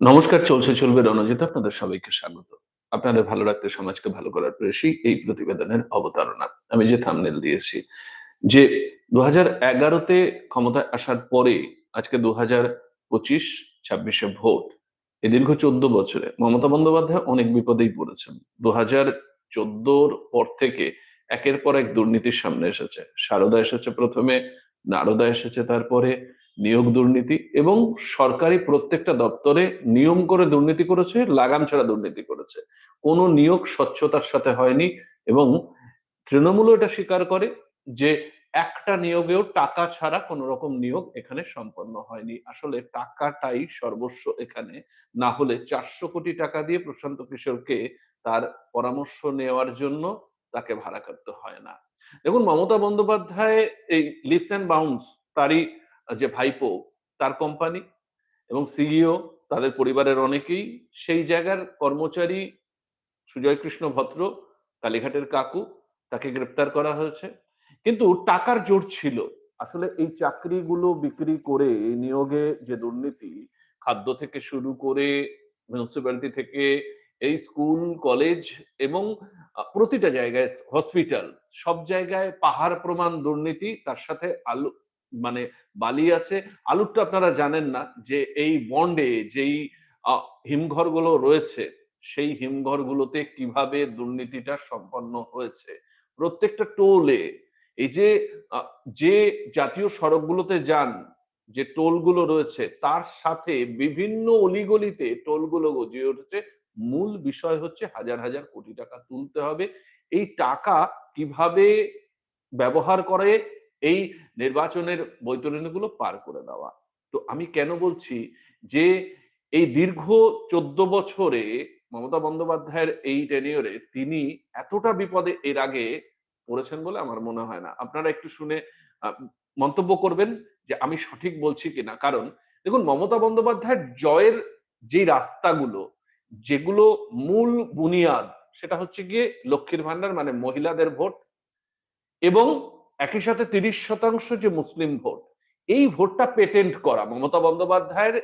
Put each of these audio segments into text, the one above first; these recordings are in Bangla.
নমস্কার, চলছে, চলবে রণজিৎ, আপনাদের সবাইকে স্বাগত। আপনাদের ভালো রাখতে সমাজকে ভালো করার প্রয়াসই এই প্রতিবেদনের অবতারণা। আমি যে থামনেল দিয়েছি, যে দু হাজার এগারোতে ক্ষমতায় আসার পরে আজকে দু হাজার পঁচিশ, ছাব্বিশে ভোট, এ দীর্ঘ চোদ্দ বছরে মমতা বন্দ্যোপাধ্যায় অনেক বিপদেই পড়েছেন। দু হাজার চোদ্দোর পর থেকে একের পর এক দুর্নীতির সামনে এসেছে। সারদা এসেছে প্রথমে, নারদা এসেছে তারপরে নিয়োগ দুর্নীতি এবং সরকারি প্রত্যেকটা দপ্তরে নিয়ম করে দুর্নীতি করেছে, লাগাম ছাড়া দুর্নীতি করেছে। কোনো নিয়োগ স্বচ্ছতার সাথে হয়নি এবং তৃণমূলও এটা স্বীকার করে যে একটা নিয়োগেও টাকা ছাড়া কোনো রকম নিয়োগ এখানে সম্পন্ন হয়নি। আসলে টাকাটাই সর্বস্ব এখানে। না হলে চারশো কোটি টাকা দিয়ে প্রশান্ত কিশোরকে তার পরামর্শ নেওয়ার জন্য তাকে ভাড়া করতে হয় না। দেখুন, মমতা বন্দ্যোপাধ্যায় এই লিপস অ্যান্ড বাউন্স তারই যে ভাইপো, তার কোম্পানি এবং সিইও তাদের পরিবারের অনেকেই সেই জায়গার কর্মচারী সুজয় কৃষ্ণ ভদ্র, কালীঘাটের কাকু, তাকে গ্রেপ্তার করা হয়েছে। কিন্তু টাকার জোর ছিল। আসলে এই চাকরিগুলো বিক্রি করে নিয়োগে যে দুর্নীতি, খাদ্য থেকে শুরু করে মিউনিসিপ্যালিটি থেকে এই স্কুল, কলেজ এবং প্রতিটা জায়গায় হসপিটাল সব জায়গায় পাহাড় প্রমাণ দুর্নীতি, তার সাথে আলু মানে বালি আছে। আলুরটা আপনারা জানেন না যে এই বন্ডে যেই হিমঘরগুলো রয়েছে, সেই হিমঘরগুলোতে কীভাবে দুর্নীতিটা সম্পন্ন হয়েছে। প্রত্যেকটা টোলে এই যে যে জাতীয় সড়কগুলোতে যান, যে টোলগুলো রয়েছে, তার সাথে বিভিন্ন অলিগলিতে টোলগুলো গজিয়ে উঠেছে। মূল বিষয় হচ্ছে হাজার হাজার কোটি টাকা তুলতে হবে। এই টাকা কীভাবে ব্যবহার করে এই নির্বাচনের বৈতরণীগুলো পার করে দেওয়া। তো আমি কেন বলছি যে এই দীর্ঘ চোদ্দ বছরে মমতা বন্দ্যোপাধ্যায়ের এই টেনিয়রে তিনি এতটা বিপদে এর আগে পড়েছেন বলে আমার মনে হয় না। আপনারা একটু শুনে মন্তব্য করবেন যে আমি সঠিক বলছি কিনা। কারণ দেখুন, মমতা বন্দ্যোপাধ্যায়ের জয়ের যে রাস্তাগুলো, যেগুলো মূল বুনিয়াদ, সেটা হচ্ছে গিয়ে লক্ষ্মীর ভান্ডার মানে মহিলাদের ভোট এবং একই সাথে তিরিশ শতাংশ যে মুসলিম ভোট, এই ভোটটা পেটেন্ট করা। মমতা বন্দ্যোপাধ্যায়ের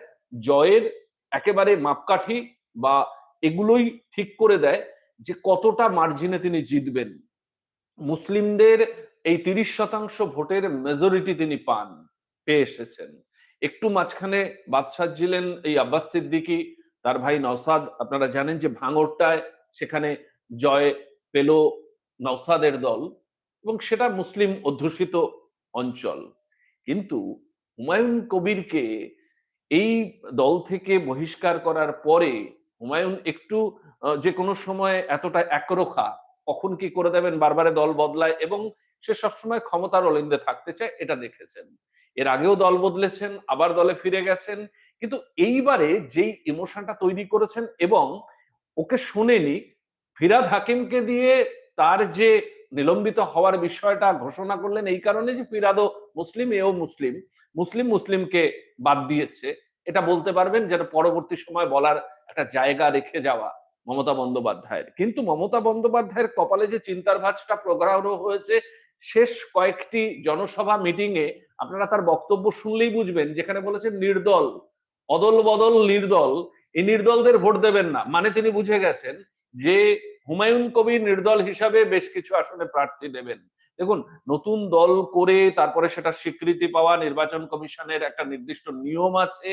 জয়ের একেবারে মাপকাঠি বা এগুলোই ঠিক করে দেয় যে কতটা মার্জিনে তিনি জিতবেন। মুসলিমদের এই তিরিশ শতাংশ ভোটের মেজরিটি তিনি পান, পেয়ে এসেছেন। একটু মাঝখানে বাদশাহ সাজছিলেন এই আব্বাস সিদ্দিকি, তার ভাই নওসাদ, আপনারা জানেন যে ভাঙরটায় সেখানে জয় পেল নওসাদের দল। এবং সেটা মুসলিম অধ্যুষিত অঞ্চল। কিন্তু হুমায়ুন কবিরকে এই দল থেকে বহিষ্কার করার পরে হুমায়ুন একটু যে কোনো সময় এতটা একরোখা কখন কি করে দেবেন বারবারে দল বদলায় এবং সে সবসময় ক্ষমতার অলিন্দে থাকতে চায়, এটা দেখেছেন। এর আগেও দল বদলেছেন, আবার দলে ফিরে গেছেন। কিন্তু এইবারে যেই ইমোশনটা তৈরি করেছেন এবং ওকে শোনেনি, ফিরাদ হাকিমকে দিয়ে তার যে নিলম্বিত হওয়ার বিষয়টা ঘোষণা করলেন এই কারণে যে ফিরাদও মুসলিম, এও মুসলিম। মুসলিম মুসলিমকে বাদ দিয়েছে। এটা বলতে পারবেন যেটা পরবর্তী সময় বলার একটা জায়গা রেখে যাওয়া মমতা বন্দ্যোপাধ্যায়ের। কিন্তু মমতা বন্দ্যোপাধ্যায়ের কপালে যে চিন্তার ভাঁজটা প্রগ্রাহ হয়েছে, শেষ কয়েকটি জনসভা মিটিং এ আপনারা তার বক্তব্য শুনলেই বুঝবেন, যেখানে বলেছেন নির্দল অদল বদল নির্দল। এই নির্দলদের ভোট দেবেন না। মানে তিনি বুঝে গেছেন যে হুমায়ুন কবির নির্দল হিসাবে বেশ কিছু আসনে প্রার্থী দেবেন। দেখুন, নতুন দল করে তারপরে সেটা স্বীকৃতি পাওয়া, নির্বাচন কমিশনের একটা নির্দিষ্ট নিয়ম আছে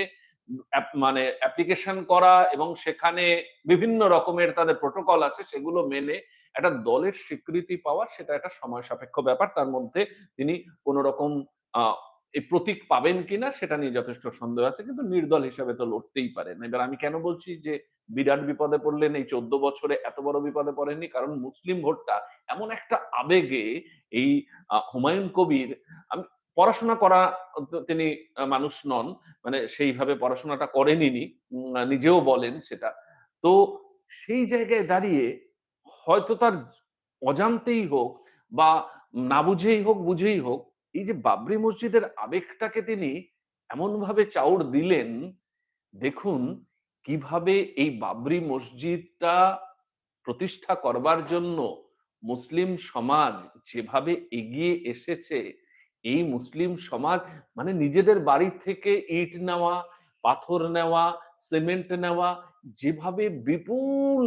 মানে অ্যাপ্লিকেশন করা এবং সেখানে বিভিন্ন রকমের তাদের প্রোটোকল আছে, সেগুলো মেনে একটা দলের স্বীকৃতি পাওয়া সেটা একটা সময় সাপেক্ষ ব্যাপার। তার মধ্যে তিনি কোন রকম আহ এই প্রতীক পাবেন কিনা সেটা নিয়ে যথেষ্ট সন্দেহ আছে, কিন্তু নির্দল হিসাবে তো লড়তেই পারেন। এবার আমি কেন বলছি যে বিরাট বিপদে পড়লেন, এই চোদ্দ বছরে এত বড় বিপদে পড়েননি? কারণ মুসলিম ভোটটা এমন একটা আবেগে এই হুমায়ুন কবির, আমি, পড়াশোনা করা তিনি মানুষ নন মানে সেইভাবে পড়াশোনাটা করেনি নিজেও বলেন সেটা। তো সেই জায়গায় দাঁড়িয়ে হয়তো তার অজান্তেই হোক বা না বুঝেই হোক বুঝেই হোক এই যে বাবরি মসজিদের আবেগটাকে তিনি এমন ভাবে চাউর দিলেন দেখুন কীভাবে এই বাবরি মসজিদটা প্রতিষ্ঠা করবার জন্য মুসলিম সমাজ যেভাবে এগিয়ে এসেছে এই মুসলিম সমাজ মানে নিজেদের বাড়ি থেকে ইট নেওয়া পাথর নেওয়া, সিমেন্ট নেওয়া, যেভাবে বিপুল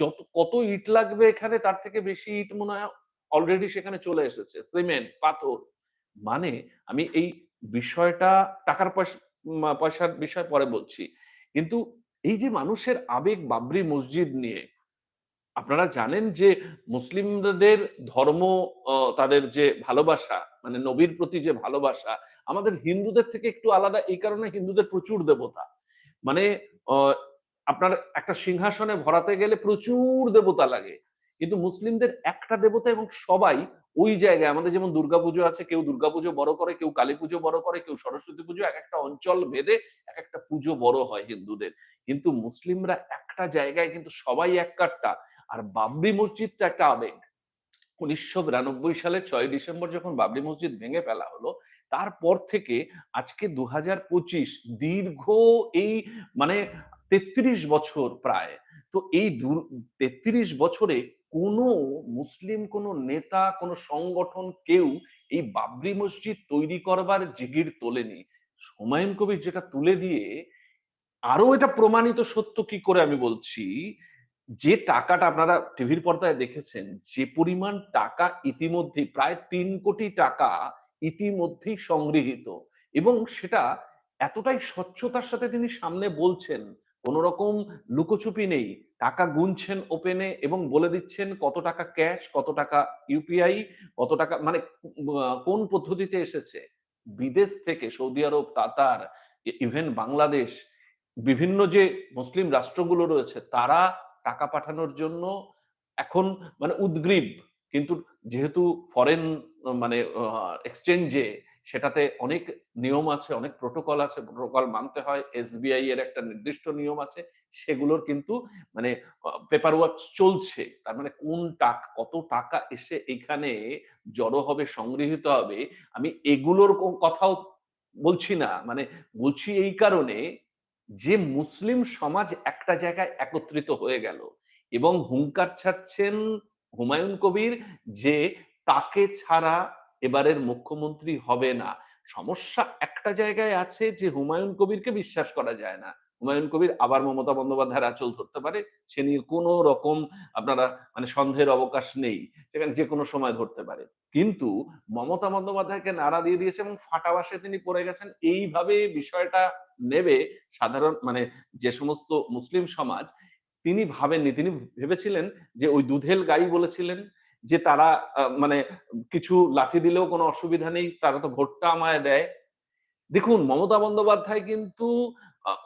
যত কত ইট লাগবে এখানে তার থেকে বেশি ইট মনে হয় অলরেডি সেখানে চলে এসেছে। সিমেন্ট, পাথর। মানে আমি এই বিষয়টা টাকার পয়সা পয়সার বিষয় পরে বলছি। কিন্তু এই যে মানুষের আবেগ বাবরি মসজিদ নিয়ে, আপনারা জানেন যে মুসলিমদের ধর্ম তাদের যে ভালোবাসা মানে নবীর প্রতি যে ভালোবাসা, আমাদের হিন্দুদের থেকে একটু আলাদা, এই কারণে হিন্দুদের প্রচুর দেবতা। মানে আপনার একটা সিংহাসনে ভরাতে গেলে প্রচুর দেবতা লাগে। কিন্তু মুসলিমদের একটা দেবতা এবং সবাই ওই জায়গায় আমাদের যেমন দুর্গাপুজো আছে, কেউ দুর্গাপুজো বড় করে, কেউ কালীপুজো বড় করে, কেউ সরস্বতী পুজো এক একটা অঞ্চল ভেদে এক একটা পুজো বড় হয় হিন্দুদের। কিন্তু মুসলিমরা একটা জায়গায় কিন্তু সবাই এক কাট্টা। আর বাবরি মসজিদটা একটা আবেগ। ১৯৯২ সালের ৬ই ডিসেম্বর যখন বাবরি মসজিদ ভেঙে ফেলা হলো, তারপর থেকে আজকে ২০২৫ দীর্ঘ এই মানে ৩৩ বছর প্রায়। তো এই দু ৩৩ বছরে কোনো মুসলিম কোনো নেতা, কোনো সংগঠন কেউ এই বাবরি মসজিদ তৈরি করবার জিগির তোলেনি। হুমায়ূন কবির যেটা তুলে দিয়ে আরও এটা প্রমাণিত সত্য কি করে আমি বলছি, যে টাকাটা আপনারা টিভির পর্দায় দেখেছেন, যে পরিমাণ টাকা ইতিমধ্যেই প্রায় তিন কোটি টাকা ইতিমধ্যেই সংগৃহীত এবং সেটা এতটাই স্বচ্ছতার সাথে তিনি সামনে বলছেন, কোন রকম লুকোছুপি নেই। টাকা গুনছেন ওপেনে এবং বলে দিচ্ছেন কত টাকা ক্যাশ, কত টাকা ইউপিআই, কত টাকা মানে কোন পদ্ধতিতে এসেছে। বিদেশ থেকে Saudi Arab, Qatar, even Bangladesh বিভিন্ন যে মুসলিম রাষ্ট্রগুলো রয়েছে তারা টাকা পাঠানোর জন্য এখন মানে উদগ্রীব। কিন্তু যেহেতু ফরেন মানে এক্সচেঞ্জ সেটাতে অনেক নিয়ম আছে, অনেক প্রোটোকল আছে। প্রোটোকল মানতে হয়। এসবিআই এর একটা নির্দিষ্ট নিয়ম আছে। সেগুলোর কিন্তু মানে পেপার ওয়ার্ক চলছে। তার মানে কোন টাক কত টাকা এসে এখানে জড়ো হবে, সংগৃহীত হবে, আমি এগুলোর কথাও বলছি না। মানে বলছি এই কারণে যে মুসলিম সমাজ একটা জায়গায় একত্রিত হয়ে গেল এবং হুঙ্কার ছাড়ছেন হুমায়ুন কবির যে তাকে ছাড়া এবারের মুখ্যমন্ত্রী হবে না। সমস্যা একটা জায়গায় আছে যে, হুমায়ুন কবিরকে বিশ্বাস করা যায় না। হুমায়ুন কবির আবার মমতা বন্দ্যোপাধ্যায়ের আঁচল ধরতে পারে। সে নিয়ে কোন রকম আপনারা মানে সন্দেহের অবকাশ নেই। সেখানে যেকোনো সময় ধরতে পারে। কিন্তু মমতা বন্দ্যোপাধ্যায়কে নাড়া দিয়ে দিয়েছে এবং ফাটাবাসে তিনি পড়ে গেছেন। এইভাবে বিষয়টা নেবে সাধারণ মানে যে সমস্ত মুসলিম সমাজ, তিনি ভাবেননি। তিনি ভেবেছিলেন যে ওই দুধেল গাই বলেছিলেন যে তারা মানে কিছু লাথি দিলেও কোনো অসুবিধা নেই। তারা তো ভোটটা আমায় দেয়। দেখুন মমতা বন্দ্যোপাধ্যায় কিন্তু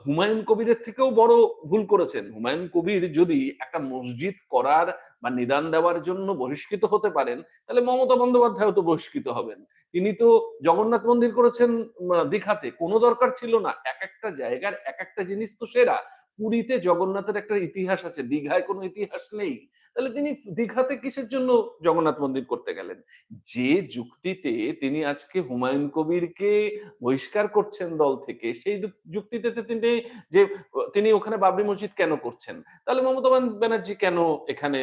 হুমায়ূন কবিরের থেকেও বড় ভুল করেছেন। হুমায়ূন কবির যদি একটা মসজিদ করার বা নিদান দেওয়ার জন্য বহিষ্কৃত হতে পারেন, তাহলে মমতা বন্দ্যোপাধ্যায়ও তো বহিষ্কৃত হবেন। তিনি তো জগন্নাথ মন্দির করেছেন দীঘাতে। কোনো দরকার ছিল না। এক একটা জায়গার এক একটা জিনিস তো সেরা। পুরীতে জগন্নাথের একটা ইতিহাস আছে। দীঘায় কোনো ইতিহাস নেই। তাহলে তিনি দীঘাতে কিসের জন্য জগন্নাথ মন্দির করতে গেলেন? যে যুক্তিতে তিনি আজকে হুমায়ুন কবিরকে বহিষ্কার করছেন দল থেকে, সেই যুক্তিতে তিনি যে তিনি ওখানে বাবরি মসজিদ কেন করছেন? তাহলে মমতা ব্যানার্জি কেন এখানে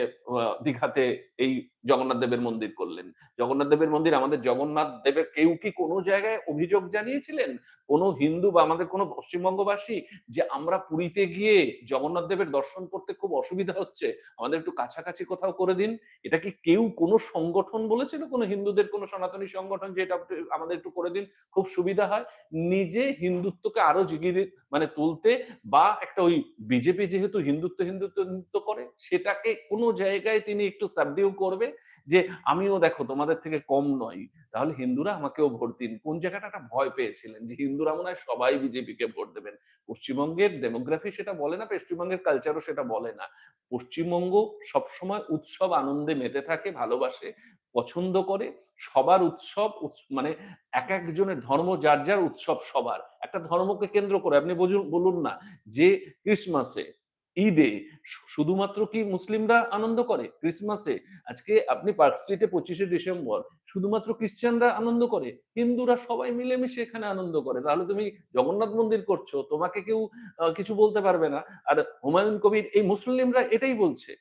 দীঘাতে এই জগন্নাথ দেবের মন্দির করলেন? জগন্নাথ দেবের মন্দির আমাদের জগন্নাথ দেবের কেউ কি কোনো জায়গায় অভিযোগ জানিয়েছিলেন? কোন হিন্দু বা আমাদের কোন পশ্চিমবঙ্গবাসী যে আমরা পুরীতে গিয়ে জগন্নাথ দেবের দর্শন করতে খুব অসুবিধা হচ্ছে। আমাদের একটু কাছাকাছি কোথাও করে দিন। এটা কি কেউ কোন সংগঠন বলেছিল? কোন হিন্দুদের কোন সনাতনী সংগঠন যে এটা আমাদের একটু করে দিন, খুব সুবিধা হয়। নিজে হিন্দুত্বকে আরও জিগিয়ে মানে তুলতে বা একটা ওই বিজেপি যেহেতু হিন্দুত্ব, হিন্দুত্ব, হিন্দুত্ব করে সেটাকে কোনো জায়গায় তিনি একটু সাবডিউ করবে যে আমিও দেখো তোমাদের থেকে কম নই। তাহলে হিন্দুরা আমাকেও ভোট দিন। কোন জায়গাটা একটা ভয় পেয়েছিলেন যে হিন্দুরা মনে হয় সবাই বিজেপিকে ভোট দেবেন। পশ্চিমবঙ্গের ডেমোগ্রাফি সেটা বলে না, পশ্চিমবঙ্গের কালচারও সেটা বলে না। পশ্চিমবঙ্গ সবসময় উৎসব আনন্দে মেতে থাকে, ভালোবাসে, পছন্দ করে। সবার উৎসব উৎস মানে একেকজনের ধর্ম যার, যার উৎসব সবার। একটা ধর্মকে কেন্দ্র করে আপনি বলুন না যে ক্রিসমাসে, ঈদে শুধুমাত্র কি মুসলিমরা আনন্দ করে? ক্রিসমাসে আজকে আপনি পার্ক স্ট্রিটে ২৫শে ডিসেম্বর শুধুমাত্র খ্রিস্টানরা আনন্দ করে? হিন্দুরা সবাই মিলেমিশে এখানে আনন্দ করে। তাহলে তুমি জগন্নাথ মন্দির করছ, তোমাকে কেউ কিছু বলতে পারবে না। আর হুমায়ুন কবির এই মুসলিমরা এটাই বলছে।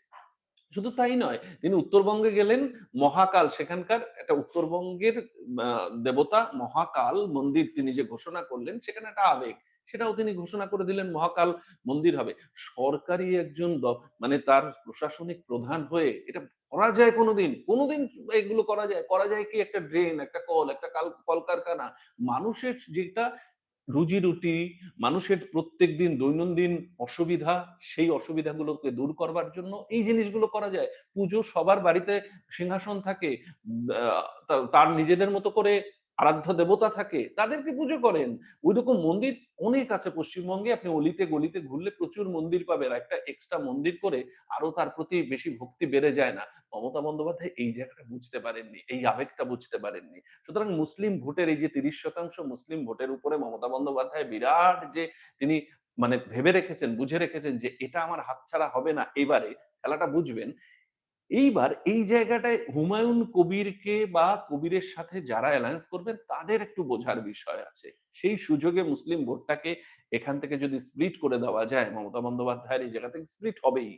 শুধু তাই নয়, তিনি উত্তরবঙ্গে গেলেন, মহাকাল সেখানকার একটা উত্তরবঙ্গের দেবতা মহাকাল মন্দির তিনি যে ঘোষণা করলেন সেখানে একটা আবেগ। সেটাও তিনি ঘোষণা করে দিলেন মহাকাল মন্দির হবে। সরকারি একজন মানে তার প্রশাসনিক প্রধান হয়ে এটা করা যায় কোনোদিন কোনোদিন এগুলো করা যায়? করা যায় কি একটা ড্রেন, একটা কল, একটা কাল কলকারখানা। মানুষের যেটা রুজি-রুটি, মানুষের প্রত্যেকদিন দৈনন্দিন অসুবিধা, সেই অসুবিধাগুলোকে দূর করবার জন্য এই জিনিসগুলো করা যায়। পুজো সবার বাড়িতে সিংহাসন থাকে। তার নিজেদের মতো করে আরাধ্য দেবতা থাকে। তাদেরকে পুজো করেন। ঐরকম মন্দির অনেক আছে পশ্চিমবঙ্গে। আপনি অলিতে গলিতে ঘুরলে প্রচুর মন্দির পাবেন। একটা এক্সট্রা মন্দির করে আরও তার প্রতি বেশি ভক্তি বেড়ে যায় না। মমতা বন্দ্যোপাধ্যায় এই জায়গাটা বুঝতে পারেননি। এই আবেগটা বুঝতে পারেননি। সুতরাং মুসলিম ভোটের এই যে ৩০% মুসলিম ভোটের উপরে মমতা বন্দ্যোপাধ্যায় বিরাট যে তিনি মানে ভেবে রেখেছেন, বুঝে রেখেছেন যে এটা আমার হাতছাড়া হবে না এবারে, খেলাটা বুঝবেন। এইবার এই জায়গাটায় হুমায়ূন কবিরকে বা কবিরের সাথে যারা অ্যালায়েন্স করবেন তাদের একটু বোঝার বিষয় আছে। সেই সুযোগে মুসলিম ভোটটাকে এখান থেকে যদি স্প্লিট করে দেওয়া যায়, মমতা বন্দ্যোপাধ্যায়ের এই জায়গা থেকে স্প্লিট হবেই।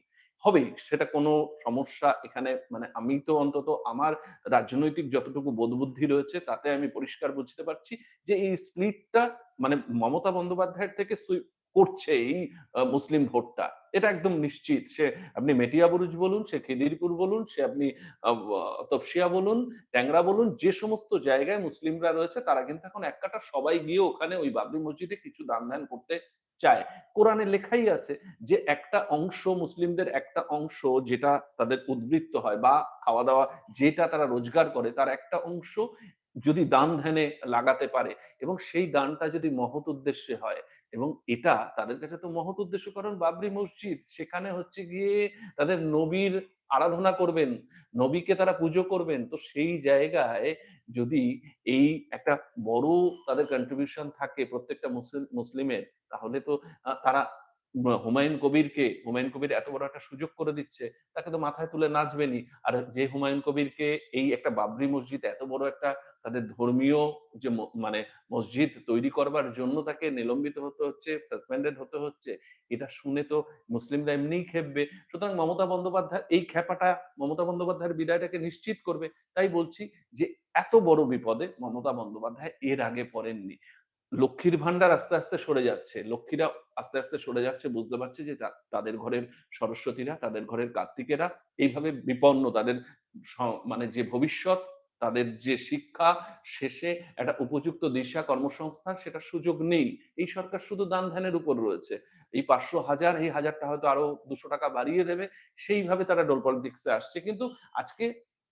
হবেই। সেটা কোনো সমস্যা এখানে মানে আমি তো অন্তত আমার রাজনৈতিক যতটুকু বোধবুদ্ধি রয়েছে তাতে আমি পরিষ্কার বুঝতে পারছি যে এই স্প্লিটটা মানে মমতা বন্দ্যোপাধ্যায়ের থেকে করছে এই মুসলিম ভোটটা। এটা একদম নিশ্চিত। সে আপনি মেটিয়াবুরুজ বলুন, সে খিদিরপুর বলুন, সে আপনি তফসিয়া বলুন, ট্যাংরা বলুন, যে সমস্ত জায়গায় মুসলিমরা রয়েছে তারা কিন্তু এখন এক কাঁটা সবাই গিয়ে ওখানে ওই বাবরি মসজিদে কিছু দান-ধ্যান করতে চায়। কোরআনে লেখাই আছে যে একটা অংশ মুসলিমদের একটা অংশ যেটা তাদের উদ্বৃত্ত হয় বা খাওয়া-দাওয়া যেটা তারা রোজগার করে তার একটা অংশ যদি দান-ধ্যানে লাগাতে পারে এবং সেই দানটা যদি মহৎ উদ্দেশ্যে হয় এবং এটা তাদের কাছে তো মহৎ উদ্দেশ্য কারণ বাবরি মসজিদ। সেখানে হচ্ছে গিয়ে তাদের নবীর আরাধনা করবেন। নবীকে তারা পুজো করবেন। তো সেই জায়গায় যদি এই একটা বড় তাদের কন্ট্রিবিউশন থাকে প্রত্যেকটা মুসলিম, মুসলিমের, তাহলে তো তারা হুমায়ূন কবিরকে হুমায়ূন কবির এত বড় একটা সুযোগ করে দিচ্ছে, তাকে তো মাথায় তুলে নাচবেনি আর যে হুমায়ূন কবিরকে এই একটা বাবরি মসজিদ এত বড় একটা তাদের ধর্মীয় যে মানে মসজিদ তৈরি করবার জন্য তাকে নিলম্বিত হতে হচ্ছে, সাসপেন্ডেড হতে হচ্ছে। এটা শুনে তো মুসলিমরা এমনিই খেপবে সুতরাং মমতা বন্দ্যোপাধ্যায় এই খেপাটা মমতা বন্দ্যোপাধ্যায়ের বিদায়টাকে নিশ্চিত করবে। তাই বলছি যে এত বড় বিপদে মমতা বন্দ্যোপাধ্যায় এর আগে পড়েননি। লক্ষ্মীর ভান্ডার আস্তে, আস্তে সরে যাচ্ছে। লক্ষ্মীরা আস্তে, আস্তে সরে যাচ্ছে বুঝতে পারছে যে তাদের ঘরের সরস্বতীরা, তাদের ঘরের কার্তিকেরা এইভাবে বিপন্ন তাদের মানে যে ভবিষ্যৎ, তাদের যে শিক্ষা শেষে একটা উপযুক্ত দিশা কর্মসংস্থান সেটা সুযোগ নেই। এই সরকার শুধু দান-ধ্যানের উপর রয়েছে। এই ৫০০ হাজার এই হাজারটা হয়তো আরও ৳২০০ বাড়িয়ে দেবে। সেইভাবে তারা ডোল পলিটিক্স আসছে। কিন্তু আজকে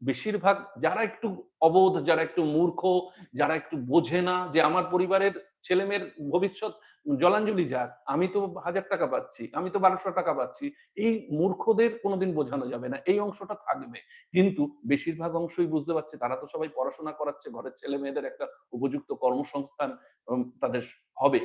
বেশিরভাগ যারা একটু অবোধ, যারা একটু মূর্খ, যারা একটু বোঝে না যে আমার পরিবারের ছেলেমেয়ের ভবিষ্যৎ জলাঞ্জলি যাক। আমি তো ৳১০০০ পাচ্ছি, আমি তো ৳১২০০ পাচ্ছি। এই মূর্খদের কোনদিন বোঝানো যাবে না। এই অংশটা থাকবে। কিন্তু বেশিরভাগ অংশই বুঝতে পারছে তারা তো সবাই পড়াশোনা করাচ্ছে। ঘরের ছেলেমেয়েদের একটা উপযুক্ত কর্মসংস্থান তাদের হবে।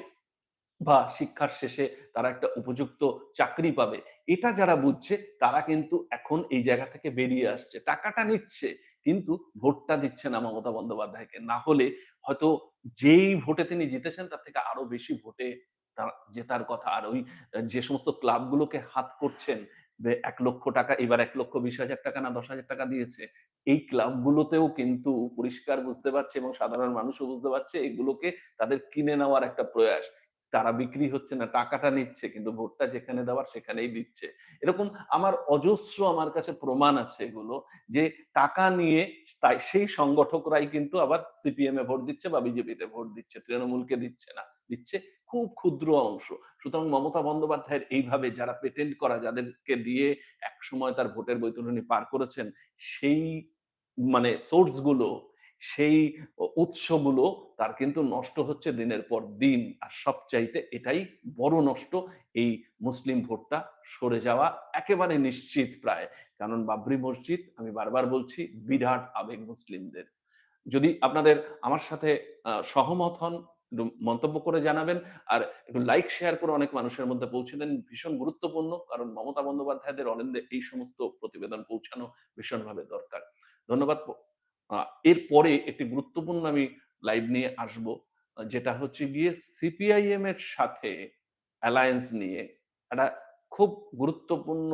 বা শিক্ষার শেষে তারা একটা উপযুক্ত চাকরি পাবে। এটা যারা বুঝছে তারা কিন্তু এখন এই জায়গা থেকে বেরিয়ে আসছে। টাকাটা নিচ্ছে কিন্তু ভোটটা দিচ্ছে না মমতা বন্দ্যোপাধ্যায়কে। না হলে হয়তো যেই ভোটে তিনি জিতেছেন তার থেকে আরও বেশি ভোটে তার জেতার কথা। আর ওই যে সমস্ত ক্লাবগুলোকে হাত করছেন যে এক লক্ষ টাকা এবার ৳১,২০,০০০ না ৳১০,০০০ দিয়েছে। এই ক্লাবগুলোতেও কিন্তু পরিষ্কার বুঝতে পারছে এবং সাধারণ মানুষও বুঝতে পারছে এগুলোকে তাদের কিনে নেওয়ার একটা প্রয়াস। তারা বিক্রি হচ্ছে না, টাকাটা নিচ্ছে কিন্তু ভোটটা যেখানে দেওয়ার সেখানেই দিচ্ছে। এরকম আমার অজস্র আমার কাছে প্রমাণ আছে এগুলো যে টাকা নিয়ে তাই সেই সংগঠকরাই কিন্তু আবার সিপিএম এ ভোট দিচ্ছে বা বিজেপিতে ভোট দিচ্ছে। তৃণমূলকে দিচ্ছে না। দিচ্ছে খুব ক্ষুদ্র অংশ। সুতরাং মমতা বন্দ্যোপাধ্যায়ের এইভাবে যারা পেটেন্ট করা যাদেরকে দিয়ে একসময় তার ভোটের বৈতরণী পার করেছেন সেই মানে সোর্সগুলো সেই উৎসগুলো তার কিন্তু নষ্ট হচ্ছে দিনের পর দিন। আর সবচাইতে এটাই বড় নষ্ট এই মুসলিম ভোটটা সরে যাওয়া একেবারে নিশ্চিত প্রায়। কারণ বাবরি মসজিদ, আমি বারবার বলছি, বিরাট আবেগ মুসলিমদের। যদি আপনাদের আমার সাথে সহমত হন, একটু মন্তব্য করে জানাবেন। আর একটু লাইক শেয়ার করে অনেক মানুষের মধ্যে পৌঁছে দেন। ভীষণ গুরুত্বপূর্ণ। কারণ মমতা বন্দ্যোপাধ্যায়দের অলেন্দে এই সমস্ত প্রতিবেদন পৌঁছানো ভীষণভাবে দরকার। ধন্যবাদ। এরপরে একটি গুরুত্বপূর্ণ আমি লাইভ নিয়ে আসব যেটা হচ্ছে গিয়ে সিপিআইএম এর সাথে অ্যালায়েন্স নিয়ে একটা খুব গুরুত্বপূর্ণ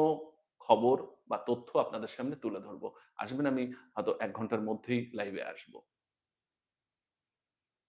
খবর বা তথ্য আপনাদের সামনে তুলে ধরবো। আসবেন আমি হয়তো এক ঘণ্টার মধ্যেই লাইভে আসব।